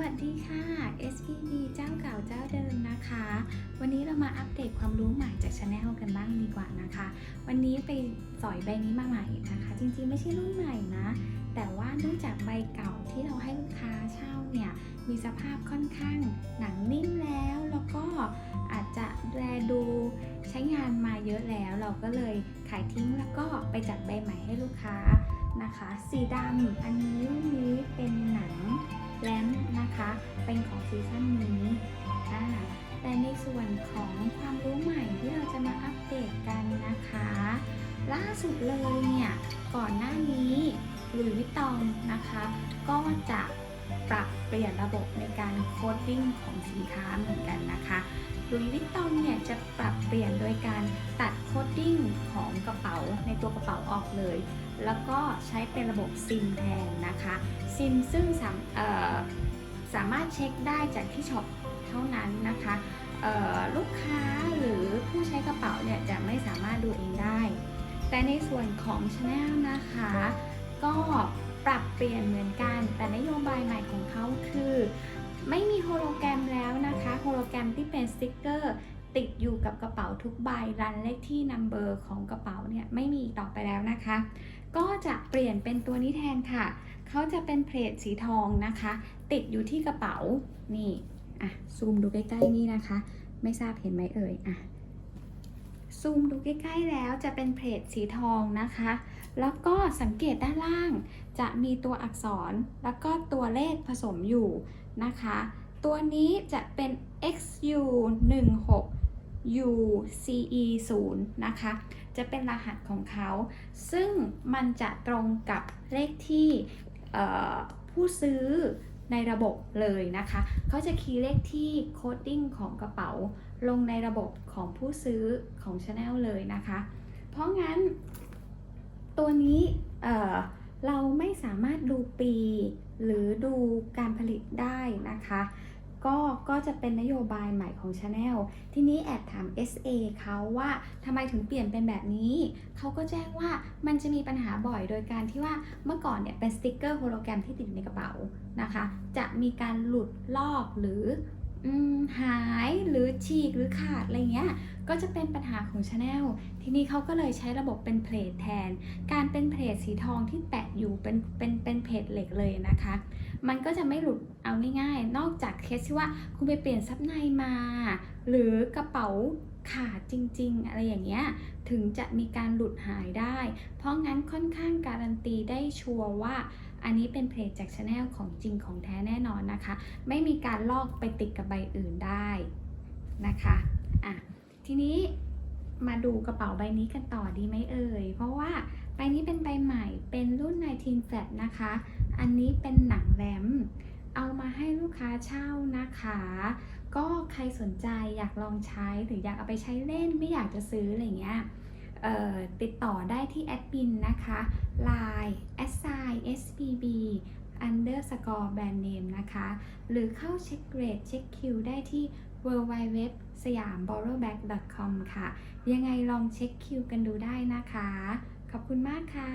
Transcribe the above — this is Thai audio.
วัสดีค่ะ SPB เจ้าเก่าเจ้าเดิมนะคะ วันนี้เรามาอัปเดตความรู้ใหม่จากชาแนลกันบ้างดีกว่านะคะ วันนี้ไปสอยใบนี้มาใหม่นะคะ จริงๆไม่ใช่รุ่นใหม่นะ แต่ว่าเนื่องจากใบเก่าที่เราให้ลูกค้าเช่าเนี่ยมีสภาพค่อนข้างหนังนิ่มแล้วแล้วก็อาจจะแลดูใช้งานมาเยอะแล้ว เราก็เลยขายทิ้งแล้วก็ไปจัดใบใหม่ให้ลูกค้านะคะ สีดำอันนี้รุ่นนี้เป็นหนัง แลมนะคะ เป็นของซีซั่นนี้อ่าแต่ในส่วนของความรู้ใหม่ที่เราจะมาอัปเดตกันนะคะ ล่าสุดเลยเนี่ย ก่อนหน้านี้หรือวิตองนะคะ ก็จะปรับ เปลี่ยนระบบในการโคดดิ้งของสินค้าเหมือนกันนะคะลุยวิตตองเนี่ยจะปรับเปลี่ยนโดยการตัดโคดดิ้งของกระเป๋าในตัวกระเป๋าออกเลย แล้วก็ใช้เป็นระบบซิมแทนนะคะซิมซึ่งสามสามารถเช็คได้จากที่ช็อปเท่านั้นนะคะลูกค้าหรือผู้ใช้กระเป๋าเนี่ยจะไม่สามารถดูเองได้ แต่ในส่วนของ Chanel นะคะ ก็ ปรับเปลี่ยนเหมือนกัน แต่นโยบายใหม่ของเขาคือ ไม่มีโฮโลแกรมแล้วนะคะ โฮโลแกรมที่เป็นสติกเกอร์ติดอยู่กับกระเป๋าทุกใบรันเลขที่นัมเบอร์ของกระเป๋าเนี่ยไม่มีต่อไปแล้วนะคะ ก็จะเปลี่ยนเป็นตัวนี้แทนค่ะ เขาจะเป็นเพลทสีทองนะคะ ติดอยู่ที่กระเป๋านี่อะซูมดูใกล้ๆนี่นะคะ ไม่ทราบเห็นไหมเอ่ยอะ ซูมดูใกล้ๆแล้วจะเป็นเพลทสีทองนะคะ แล้วก็สังเกตด้านล่าง จะมีตัวอักษรแล้วก็ตัวเลขผสมอยู่นะคะ ตัวนี้จะเป็น XU 1 6 UCE 0นะคะ จะเป็นรหัสของเขา ซึ่งมันจะตรงกับเลขที่ผู้ซื้อ ในระบบเลยนะคะเขาจะคีย์เลขที่โคดดิ้งของกระเป๋า ลงในระบบของผู้ซื้อของ Chanel เลยนะคะ เพราะงั้น ตัวนี้เเราไม่สามารถดูปี หรือดูการผลิตได้นะคะ ก็ก็จะเป็นนโยบายใหม่ของ Chanel ทีนี้แอบถาม SA เขาว่าทำไมถึงเปลี่ยนเป็นแบบนี้ เขาก็แจ้งว่ามันจะมีปัญหาบ่อยโดยการที่ว่าเมื่อก่อนเนี่ยเป็นสติกเกอร์โฮโลแกรมที่ติดในกระเป๋านะคะ จะมีการหลุดลอกหรือ หายหรือฉีกหรือขาดอะไรเงี้ยก็จะเป็นปัญหาของชาแนลทีนี้เขาก็เลยใช้ระบบเป็นเพลทแทน การเป็นเพลทสีทองที่แปะอยู่เป็นเป็นเป็นเพลทเหล็กเลยนะคะ มันก็จะไม่หลุดเอาง่ายๆ นอกจากเคสที่ว่าคุณไปเปลี่ยนซับในมา หรือกระเป๋า ขาดจริง ๆ อะไรอย่างเงี้ยถึงจะมีการหลุดหายได้ เพราะงั้นค่อนข้างการันตีได้ชัวร์ว่าอันนี้เป็นเพลทจากชาแนลของจริงของแท้แน่นอนนะคะ ไม่มีการลอกไปติดกับใบอื่นได้นะคะอะทีนี้มาดูกระเป๋าใบนี้กันต่อดีไหมเอ่ย เพราะว่าใบนี้เป็นใบใหม่เป็นรุ่น19 Flat นะคะ อันนี้เป็นหนังแรม เอามาให้ลูกค้าเช่านะคะ ก็ใครสนใจอยากลองใช้หรืออยากเอาไปใช้เล่นไม่อยากจะซื้ออะไรเงี้ยติดต่อได้ที่แอดมินนะคะ Line s i spb underscore brand name นะคะ หรือเข้าเช็คเกรดเช็คคิวได้ที่ www สยาม borrowback com ค่ะ ยังไงลองเช็คคิวกันดูได้นะคะ ขอบคุณมากค่ะ